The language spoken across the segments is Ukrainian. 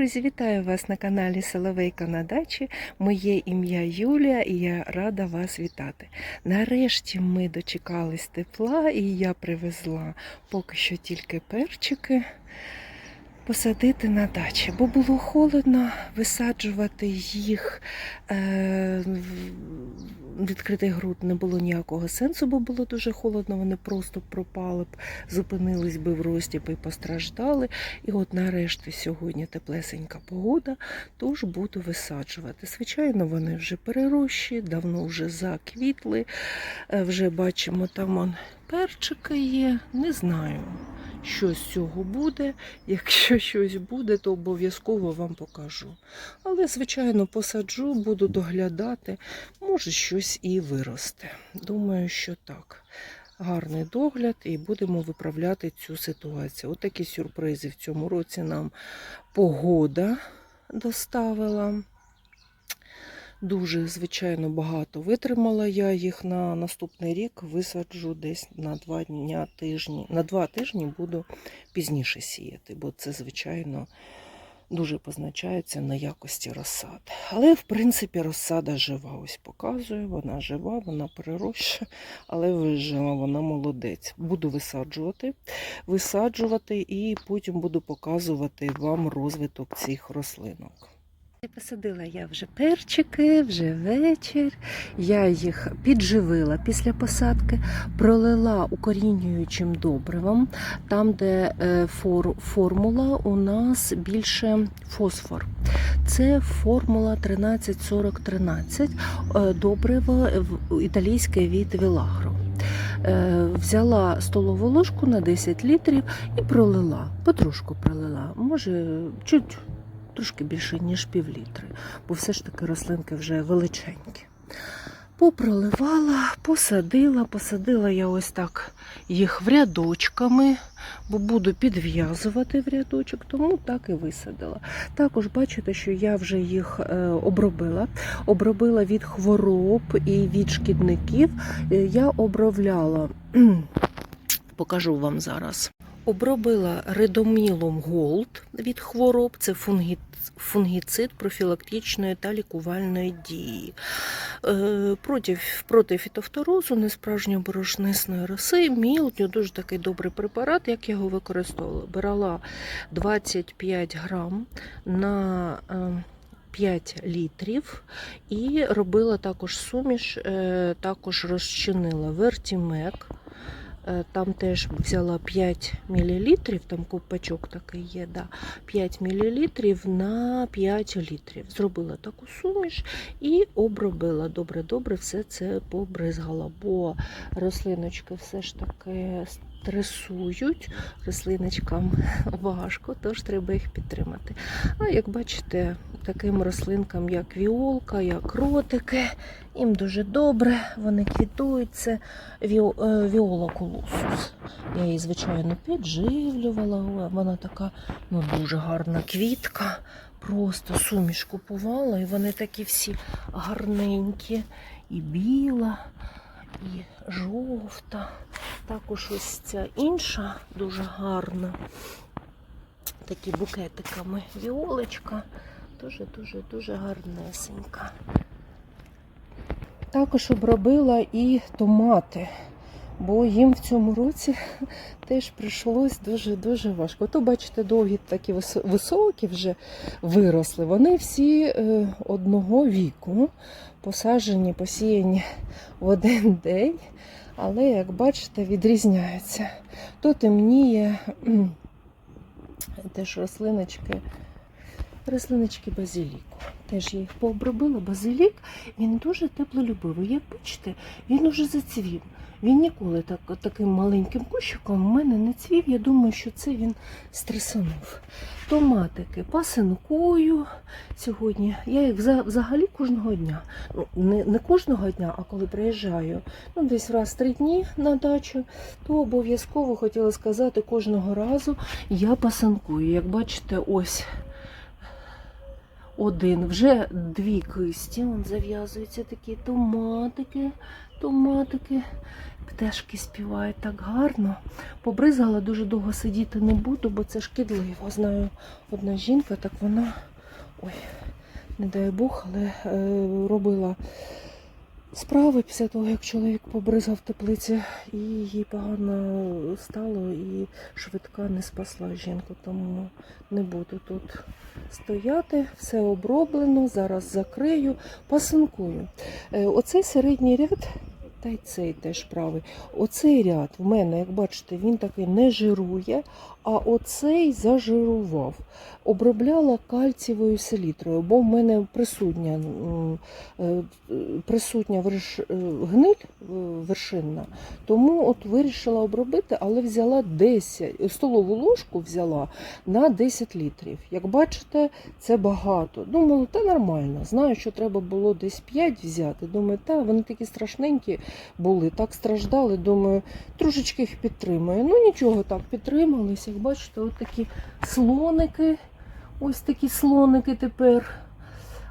друзі, вітаю вас на каналі Соловейка на дачі. Моє ім'я Юлія і я рада вас вітати. Нарешті ми дочекались тепла і я привезла поки що тільки перчики посадити на дачі, бо було холодно висаджувати їх. Е- в- Відкритий ґрунт не було ніякого сенсу, бо було дуже холодно, вони просто пропали б, зупинились би в рості і постраждали. І от нарешті сьогодні теплесенька погода, тож буду висаджувати. Звичайно, вони вже перерощі, давно вже заквітли. Е, Вже бачимо, там он перчики є. Не знаю, що з цього буде. Якщо щось буде, то обов'язково вам покажу. Але, звичайно, посаджу, буду доглядати. Може, щось і виросте. Думаю, що так. Гарний догляд, і будемо виправляти цю ситуацію. Отакі сюрпризи в цьому році нам погода доставила. Дуже, звичайно, багато витримала я їх на наступний рік. Висаджу десь на два дня тижні. На два тижні буду пізніше сіяти, бо це, звичайно, дуже позначається на якості розсади. Але, в принципі, розсада жива. Ось показую, вона жива, вона перероща, але вижила, вона молодець. Буду висаджувати, висаджувати і потім буду показувати вам розвиток цих рослинок. Посадила я вже перчики, вже вечір. Я їх підживила після посадки, пролила укорінюючим добривом, там, де е, фор- формула у нас більше фосфор. Це формула 134013, е, добриво італійське від Вілагро. Е, Взяла столову ложку на 10 літрів і пролила, потрошку пролила, може чуть трошки більше, ніж пів літри, бо все ж таки рослинки вже величенькі. Попроливала, посадила, посадила я ось так їх в рядочками, бо буду підв'язувати в рядочок, тому так і висадила. Також бачите, що я вже їх е, обробила. Обробила від хвороб і від шкідників. Е, Я обробляла, покажу вам зараз. Обробила редомілом Голд від хвороб. Це фунгі... фунгіцид профілактичної та лікувальної дії. Е, проти, проти фітофторозу, несправжньої борошнисної роси, мілдню, дуже такий добрий препарат, як я його використовувала. Брала 25 грам на е, 5 літрів і робила також суміш, е, також розчинила вертімек. Е, Там теж взяла 5 мл, там купачок такий є, да, 5 мл на 5 літрів. Зробила таку суміш і обробила добре-добре, все це побризгала, бо рослиночки все ж таки стресують, рослиночкам важко, тож треба їх підтримати. А як бачите, таким рослинкам, як віолка, як ротики, їм дуже добре, вони квітують. Це е, віола колосус. Я її, звичайно, підживлювала. Вона така ну, дуже гарна квітка. Просто суміш купувала, і вони такі всі гарненькі. І біла, і жовта. Також ось ця інша дуже гарна. Такі букетиками віолочка. Дуже-дуже-дуже гарнесенька. Також обробила і томати, бо їм в цьому році теж прийшлось дуже-дуже важко. То, бачите, довгі такі високі вже виросли. Вони всі е, одного віку, посаджені, посіяні в один день, але, як бачите, відрізняється. То темніє теж рослиночки, рослиночки базиліку. Теж я їх пообробила. Базилік він дуже теплолюбивий. Як бачите, він уже зацвів. Він ніколи так, таким маленьким кущиком в мене не цвів. Я думаю, що це він стресанув. Томатики пасинкую сьогодні. Я їх взагалі кожного дня. Ну, не, не кожного дня, а коли приїжджаю, ну десь раз три дні на дачу, то обов'язково хотіла сказати, кожного разу я пасанкую. Як бачите, ось один. Вже дві кисті. Он зав'язуються такі томатики, томатики. Пташки співають так гарно. Побризгала, дуже довго сидіти не буду, бо це шкідливо. Знаю, одна жінка, так вона. Ой, не дай Бог, але е, робила справи після того, як чоловік побризав теплиці, і їй погано стало, і швидка не спасла жінку, тому не буду тут стояти. Все оброблено, зараз закрию, пасинкую. Е, Оцей середній ряд. Та й цей теж правий. Оцей ряд в мене, як бачите, він такий не жирує, а оцей зажирував. Обробляла кальцієвою селітрою, бо в мене присутня, е, присутня верш- е, гниль е, вершинна. Тому от вирішила обробити, але взяла 10, столову ложку взяла на 10 літрів. Як бачите, це багато. Думала, та нормально. Знаю, що треба було десь 5 взяти. Думаю, та вони такі страшненькі були, так страждали. Думаю, трошечки їх підтримаю. Ну нічого, так підтримались. Як бачите, от такі слоники. Ось такі слоники тепер.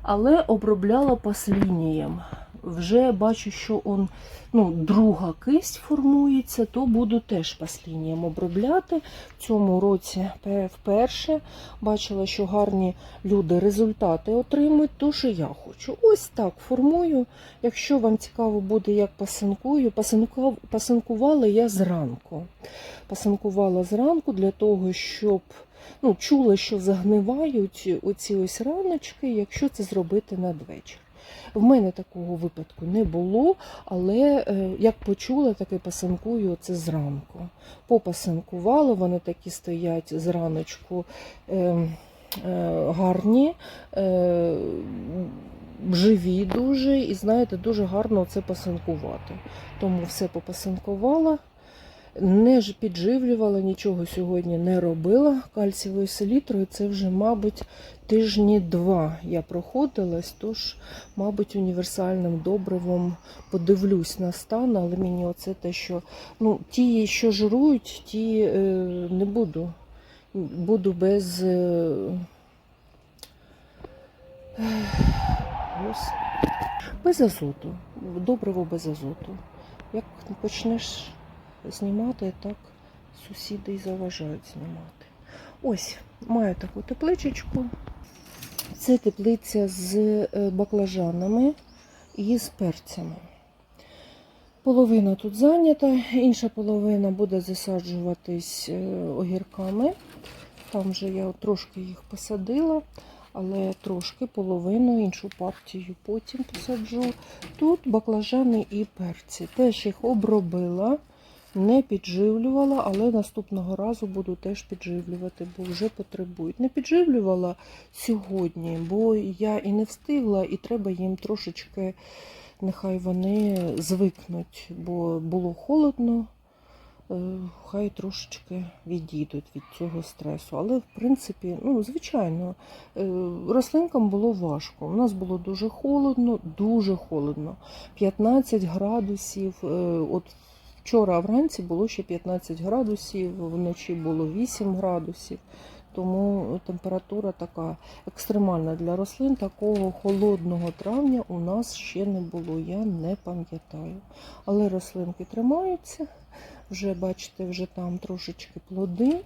Але обробляла паслінієм. Вже бачу, що он, ну, друга кисть формується, то буду теж паслінієм обробляти. В цьому році вперше бачила, що гарні люди результати отримують, то що я хочу. Ось так формую. Якщо вам цікаво буде, як пасинкую, пасинкувала я зранку. Пасинкувала зранку для того, щоб ну, чула, що загнивають оці ось раночки, якщо це зробити надвечір. В мене такого випадку не було, але е, як почула, так і пасинкую це зранку. Попасинкувала, вони такі стоять зраночку е, е, гарні, е, живі дуже, і знаєте, дуже гарно це пасинкувати. Тому все попасинкувала. Не ж підживлювала, нічого сьогодні не робила. Кальцієвою селітрою це вже, мабуть, тижні два я проходилась, тож, мабуть, універсальним добривом подивлюсь на стан, але мені оце те, що ну, ті, що жирують, ті е, не буду. Буду без. Е, без азоту. Добриво без азоту. Як почнеш знімати, так сусіди й заважають знімати. Ось, маю таку тепличечку. Це теплиця з е, баклажанами і з перцями. Половина тут зайнята, інша половина буде засаджуватись е, огірками. Там вже я трошки їх посадила, але трошки половину, іншу партію потім посаджу. Тут баклажани і перці. Теж їх обробила, не підживлювала, але наступного разу буду теж підживлювати, бо вже потребують. Не підживлювала сьогодні, бо я і не встигла, і треба їм трошечки, нехай вони звикнуть, бо було холодно. е, Хай трошечки відійдуть від цього стресу. Але, в принципі, ну, звичайно, е, рослинкам було важко. У нас було дуже холодно, дуже холодно. 15 градусів. е, От вчора вранці було ще 15 градусів, вночі було 8 градусів. Тому температура така екстремальна для рослин. Такого холодного травня у нас ще не було, я не пам'ятаю. Але рослинки тримаються. Вже бачите, вже там трошечки плоди,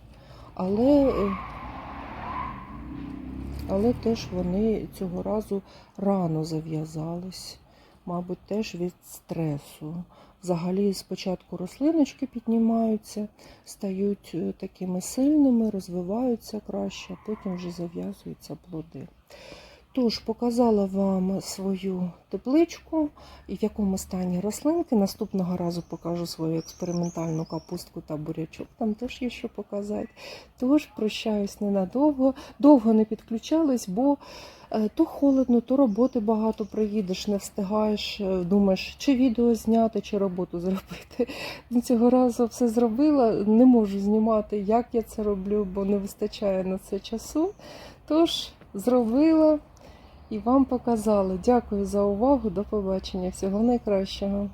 але, але теж вони цього разу рано зав'язались, мабуть, теж від стресу. Взагалі спочатку рослиночки піднімаються, стають е, такими сильними, розвиваються краще, а потім вже зав'язуються плоди. Тож, показала вам свою тепличку і в якому стані рослинки. Наступного разу покажу свою експериментальну капустку та бурячок. Там теж є що показати. Тож прощаюсь ненадовго. Довго не підключались, бо е, то холодно, то роботи багато приїдеш, не встигаєш, е, думаєш, чи відео зняти, чи роботу зробити. Цього разу все зробила. Не можу знімати, як я це роблю, бо не вистачає на це часу. Тож зробила і вам показали. Дякую за увагу. До побачення. Всього найкращого.